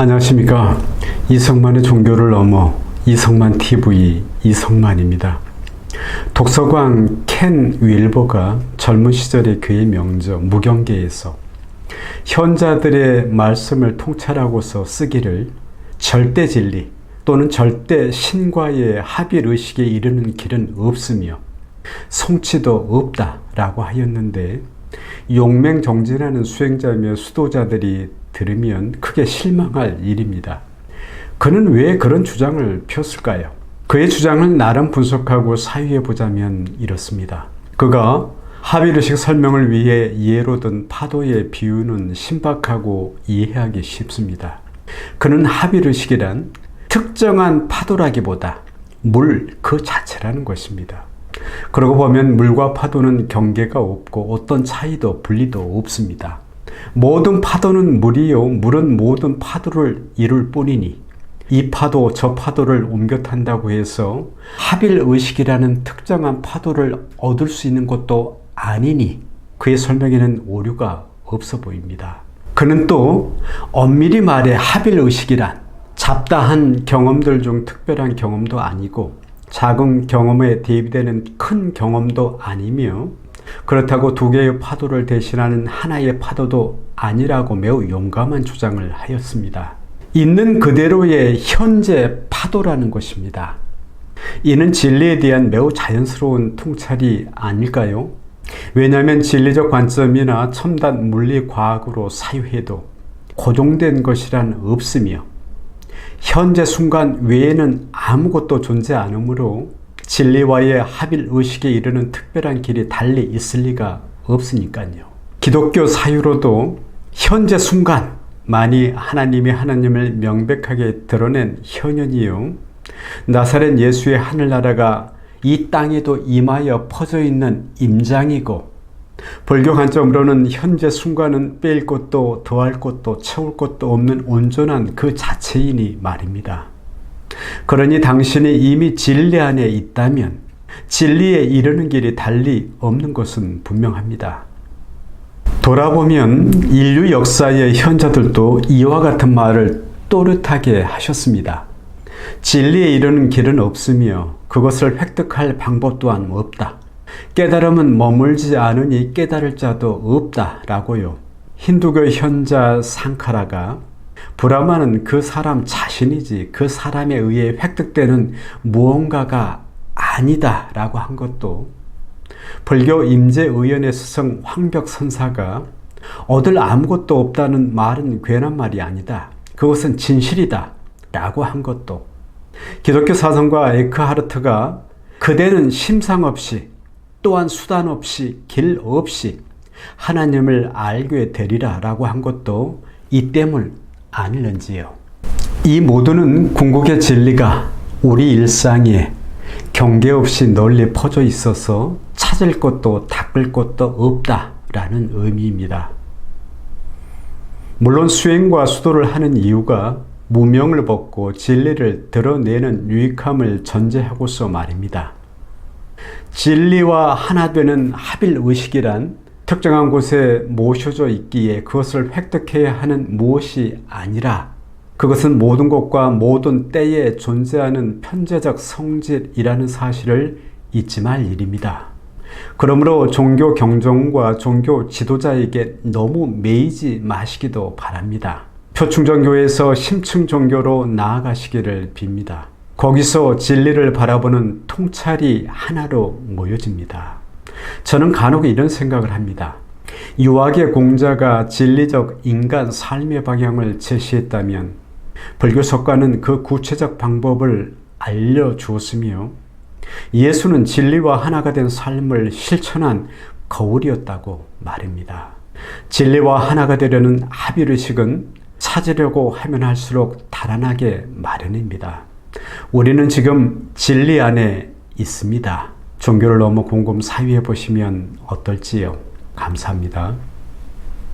안녕하십니까. 이성만의 종교를 넘어 이성만 TV 이성만입니다. 독서광 켄 윌버가 젊은 시절의 그의 명저 무경계에서 현자들의 말씀을 통찰하고서 쓰기를 절대 진리 또는 절대 신과의 합일 의식에 이르는 길은 없으며 성취도 없다라고 하였는데 용맹 정진하는 수행자며 수도자들이 들으면 크게 실망할 일입니다. 그는 왜 그런 주장을 폈을까요? 그의 주장을 나름 분석하고 사유해 보자면 이렇습니다. 그가 합의의식 설명을 위해 예로 든 파도의 비유는 신박하고 이해하기 쉽습니다. 그는 합의의식이란 특정한 파도라기보다 물 그 자체라는 것입니다. 그러고 보면 물과 파도는 경계가 없고 어떤 차이도 분리도 없습니다. 모든 파도는 물이요. 물은 모든 파도를 이룰 뿐이니 이 파도 저 파도를 옮겨 탄다고 해서 합일 의식이라는 특정한 파도를 얻을 수 있는 것도 아니니 그의 설명에는 오류가 없어 보입니다. 그는 또 엄밀히 말해 합일 의식이란 잡다한 경험들 중 특별한 경험도 아니고 작은 경험에 대비되는 큰 경험도 아니며 그렇다고 두 개의 파도를 대신하는 하나의 파도도 아니라고 매우 용감한 주장을 하였습니다. 있는 그대로의 현재 파도라는 것입니다. 이는 진리에 대한 매우 자연스러운 통찰이 아닐까요? 왜냐하면 진리적 관점이나 첨단 물리 과학으로 사유해도 고정된 것이란 없으며 현재 순간 외에는 아무것도 존재 않으므로 진리와의 합일 의식에 이르는 특별한 길이 달리 있을 리가 없으니까요. 기독교 사유로도 현재 순간 만이 하나님이 하나님을 명백하게 드러낸 현현이요. 나사렛 예수의 하늘나라가 이 땅에도 임하여 퍼져 있는 임장이고 불교 관점으로는 현재 순간은 뺄 것도 더할 것도 채울 것도 없는 온전한 그 자체이니 말입니다. 그러니 당신이 이미 진리 안에 있다면 진리에 이르는 길이 달리 없는 것은 분명합니다. 돌아보면 인류 역사의 현자들도 이와 같은 말을 또렷하게 하셨습니다. 진리에 이르는 길은 없으며 그것을 획득할 방법 또한 없다. 깨달음은 머물지 않으니 깨달을 자도 없다라고요. 힌두교 현자 상카라가 브라마는 그 사람 자신이지 그 사람에 의해 획득되는 무언가가 아니다라고 한 것도 불교 임재의연의 스승 황벽 선사가 얻을 아무것도 없다는 말은 괜한 말이 아니다. 그것은 진실이다. 라고 한 것도 기독교 사성과 에크하르트가 그대는 심상 없이 또한 수단 없이 길 없이 하나님을 알게 되리라 라고 한 것도 이 때문 아닐는지요. 이 모두는 궁극의 진리가 우리 일상에 경계 없이 널리 퍼져 있어서 찾을 것도 닦을 것도 없다라는 의미입니다. 물론 수행과 수도를 하는 이유가 무명을 벗고 진리를 드러내는 유익함을 전제하고서 말입니다. 진리와 하나 되는 합일 의식이란 특정한 곳에 모셔져 있기에 그것을 획득해야 하는 무엇이 아니라 그것은 모든 것과 모든 때에 존재하는 편재적 성질이라는 사실을 잊지 말 일입니다. 그러므로 종교 경종과 종교 지도자에게 너무 매이지 마시기도 바랍니다. 표충전교에서 심층 종교로 나아가시기를 빕니다. 거기서 진리를 바라보는 통찰이 하나로 모여집니다. 저는 간혹 이런 생각을 합니다. 유학의 공자가 진리적 인간 삶의 방향을 제시했다면 불교 석가는 그 구체적 방법을 알려주었으며 예수는 진리와 하나가 된 삶을 실천한 거울이었다고 말입니다. 진리와 하나가 되려는 합의의식은 찾으려고 하면 할수록 달아나게 마련입니다. 우리는 지금 진리 안에 있습니다. 종교를 너무 곰곰 사유해 보시면 어떨지요? 감사합니다.